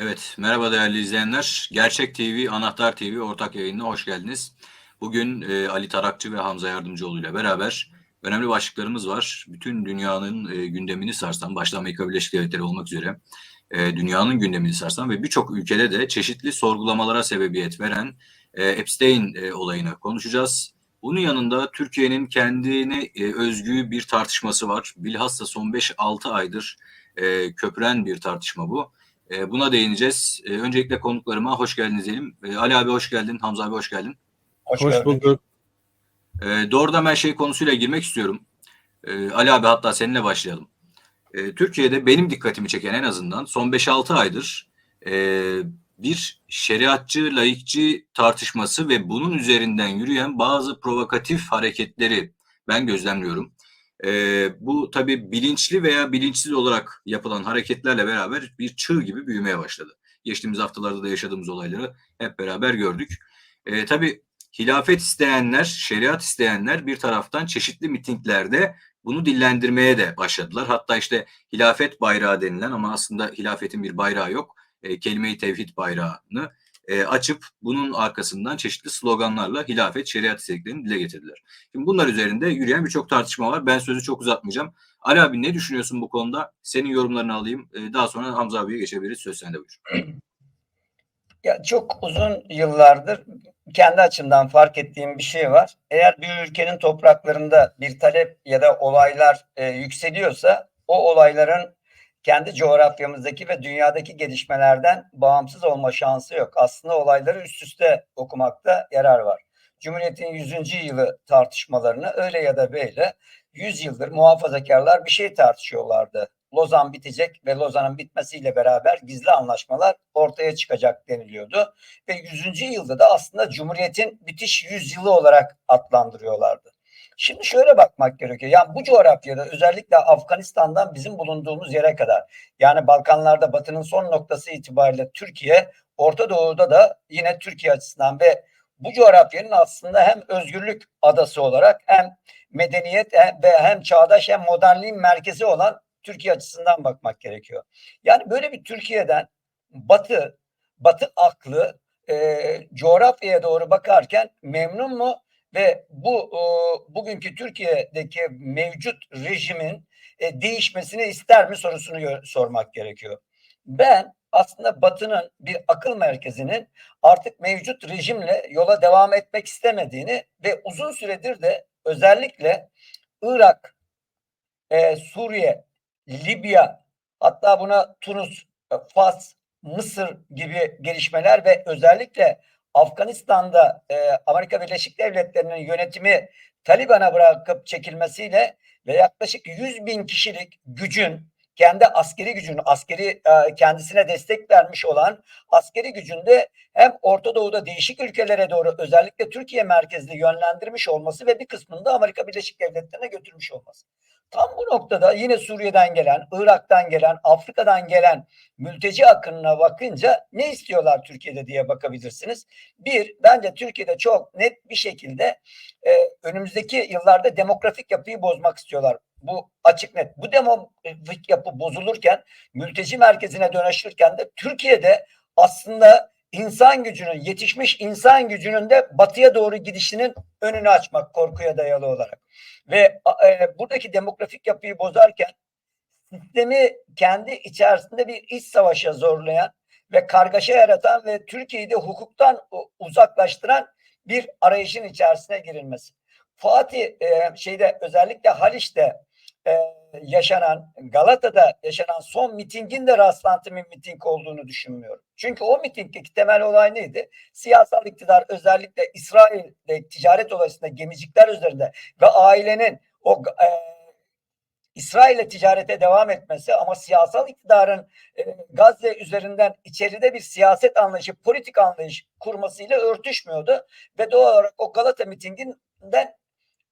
Evet, merhaba değerli izleyenler. Gerçek TV, Anahtar TV ortak yayınına hoş geldiniz. Bugün e, Ali Tarakçı ve Hamza Yardımcıoğlu ile beraber önemli başlıklarımız var. Bütün dünyanın e, gündemini sarsan, başta Amerika Birleşik Devletleri olmak üzere e, dünyanın gündemini sarsan ve birçok ülkede de çeşitli sorgulamalara sebebiyet veren e, Epstein e, olayını konuşacağız. Bunun yanında Türkiye'nin kendine e, özgü bir tartışması var. Bilhassa son 5-6 aydır e, köpüren bir tartışma bu. E, buna değineceğiz. E, öncelikle konuklarıma hoş geldiniz diyelim. E, Ali abi hoş geldin, Hamza abi hoş geldin. Hoş, Hoş geldin. bulduk. E, doğrudan ben şey konusuyla girmek istiyorum. E, Ali abi hatta seninle başlayalım. E, Türkiye'de benim dikkatimi çeken en azından son 5-6 aydır e, bir şeriatçı, laikçi tartışması ve bunun üzerinden yürüyen bazı provokatif hareketleri ben gözlemliyorum. E, bu tabii bilinçli veya bilinçsiz olarak yapılan hareketlerle beraber bir çığ gibi büyümeye başladı. Geçtiğimiz haftalarda da yaşadığımız olayları hep beraber gördük. E, tabii hilafet isteyenler, şeriat isteyenler bir taraftan çeşitli mitinglerde bunu dillendirmeye de başladılar. Hatta işte hilafet bayrağı denilen ama aslında hilafetin bir bayrağı yok. E, kelime-i tevhid bayrağını e, açıp bunun arkasından çeşitli sloganlarla hilafet, şeriat isteklerini dile getirdiler. Şimdi bunlar üzerinde yürüyen birçok tartışma var. Ben sözü çok uzatmayacağım. Ali abi ne düşünüyorsun bu konuda? Senin yorumlarını alayım. E, daha sonra Hamza abiye geçebiliriz. Söz sende buyur. Ya çok uzun yıllardır kendi açımdan fark ettiğim bir şey var. Eğer bir ülkenin topraklarında bir talep ya da olaylar e, yükseliyorsa o olayların kendi coğrafyamızdaki ve dünyadaki gelişmelerden bağımsız olma şansı yok. Aslında olayları üst üste okumakta yarar var. Cumhuriyet'in 100. yılı tartışmalarını öyle ya da böyle 100 yıldır muhafazakarlar bir şey tartışıyorlardı. Lozan bitecek ve Lozan'ın bitmesiyle beraber gizli anlaşmalar ortaya çıkacak deniliyordu. Ve 100. yılda da aslında Cumhuriyet'in bitiş yüzyılı olarak adlandırıyorlardı. Şimdi şöyle bakmak gerekiyor. Yani bu coğrafyada özellikle Afganistan'dan bizim bulunduğumuz yere kadar yani Balkanlarda Batı'nın son noktası itibariyle Türkiye, Orta Doğu'da da yine Türkiye açısından ve bu coğrafyanın aslında hem özgürlük adası olarak hem medeniyet ve hem çağdaş hem modernliğin merkezi olan Türkiye açısından bakmak gerekiyor. Yani böyle bir Türkiye'den Batı, Batı aklı e, coğrafyaya doğru bakarken memnun mu? Ve bu e, bugünkü Türkiye'deki mevcut rejimin e, değişmesini ister mi sorusunu sormak gerekiyor. Ben aslında Batı'nın bir akıl merkezinin artık mevcut rejimle yola devam etmek istemediğini ve uzun süredir de özellikle Irak, e, Suriye, Libya, hatta buna Tunus, e, Fas, Mısır gibi gelişmeler ve özellikle Afganistan'da e, Amerika Birleşik Devletleri'nin yönetimi Taliban'a bırakıp çekilmesiyle ve yaklaşık 100 bin kişilik gücün kendi askeri gücünü, askeri e, kendisine destek vermiş olan askeri gücünde hem Orta Doğu'da değişik ülkelere doğru özellikle Türkiye merkezli yönlendirmiş olması ve bir kısmını da Amerika Birleşik Devletleri'ne götürmüş olması. Tam bu noktada yine Suriye'den gelen, Irak'tan gelen, Afrika'dan gelen mülteci akınına bakınca ne istiyorlar Türkiye'de diye bakabilirsiniz. Bir, bence Türkiye'de çok net bir şekilde e, önümüzdeki yıllarda demografik yapıyı bozmak istiyorlar. Bu açık net. Bu demografik yapı bozulurken, mülteci merkezine dönüşürken de Türkiye'de aslında insan gücünün, yetişmiş insan gücünün de batıya doğru gidişinin önünü açmak korkuya dayalı olarak. Ve e, buradaki demografik yapıyı bozarken sistemi kendi içerisinde bir iç savaşa zorlayan ve kargaşa yaratan ve Türkiye'yi de hukuktan uzaklaştıran bir arayışın içerisine girilmesi. Fatih e, şeyde özellikle Haliç'te e, yaşanan Galata'da yaşanan son mitingin de rastlantı bir miting olduğunu düşünmüyorum. Çünkü o mitingdeki temel olay neydi? Siyasal iktidar özellikle İsrail'de ticaret olayında gemicikler üzerinde ve ailenin o e, İsrail'le ticarete devam etmesi ama siyasal iktidarın e, Gazze üzerinden içeride bir siyaset anlayışı, politik anlayış kurmasıyla örtüşmüyordu ve doğal olarak o Galata mitinginden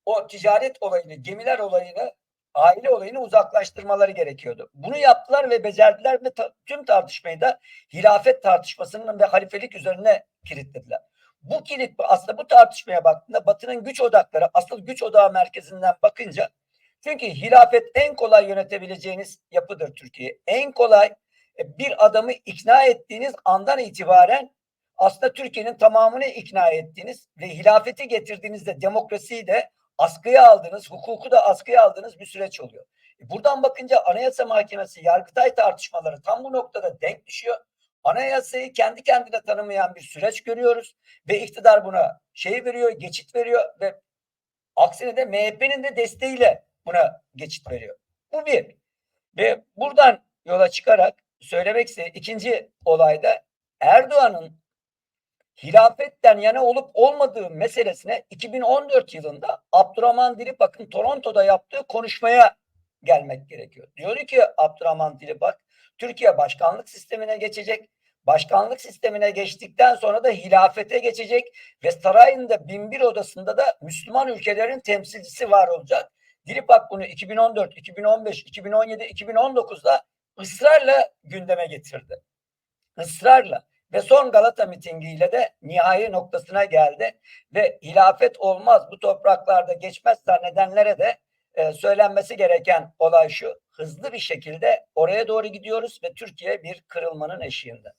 o ticaret olayını, gemiler olayını aile olayını uzaklaştırmaları gerekiyordu. Bunu yaptılar ve becerdiler ve ta tüm tartışmayı da hilafet tartışmasının ve halifelik üzerine kilitlediler. Bu kilit aslında bu tartışmaya baktığında Batı'nın güç odakları asıl güç odağı merkezinden bakınca çünkü hilafet en kolay yönetebileceğiniz yapıdır Türkiye. En kolay E, bir adamı ikna ettiğiniz andan itibaren aslında Türkiye'nin tamamını ikna ettiğiniz ve hilafeti getirdiğinizde demokrasiyi de askıya aldığınız, hukuku da askıya aldığınız bir süreç oluyor. E, Buradan bakınca Anayasa Mahkemesi, Yargıtay tartışmaları tam bu noktada denk düşüyor. Anayasayı kendi kendine tanımayan bir süreç görüyoruz ve iktidar buna şey veriyor, geçit veriyor ve aksine de MHP'nin de desteğiyle buna geçit veriyor. Bu bir. Ve buradan yola çıkarak söylemek istediğim ikinci olayda Erdoğan'ın hilafetten yana olup olmadığı meselesine 2014 yılında Abdurrahman Dilipak'ın Toronto'da yaptığı konuşmaya gelmek gerekiyor. Diyor ki Abdurrahman Dilipak, Türkiye başkanlık sistemine geçecek. Başkanlık sistemine geçtikten sonra da hilafete geçecek ve sarayın da binbir odasında da Müslüman ülkelerin temsilcisi var olacak. Dilipak bunu 2014, 2015, 2017, 2019'da ısrarla gündeme getirdi. Israrla ve son Galata mitingiyle de nihai noktasına geldi ve hilafet olmaz bu topraklarda geçmez zannedenlere de e, söylenmesi gereken olay şu hızlı bir şekilde oraya doğru gidiyoruz ve Türkiye bir kırılmanın eşiğinde.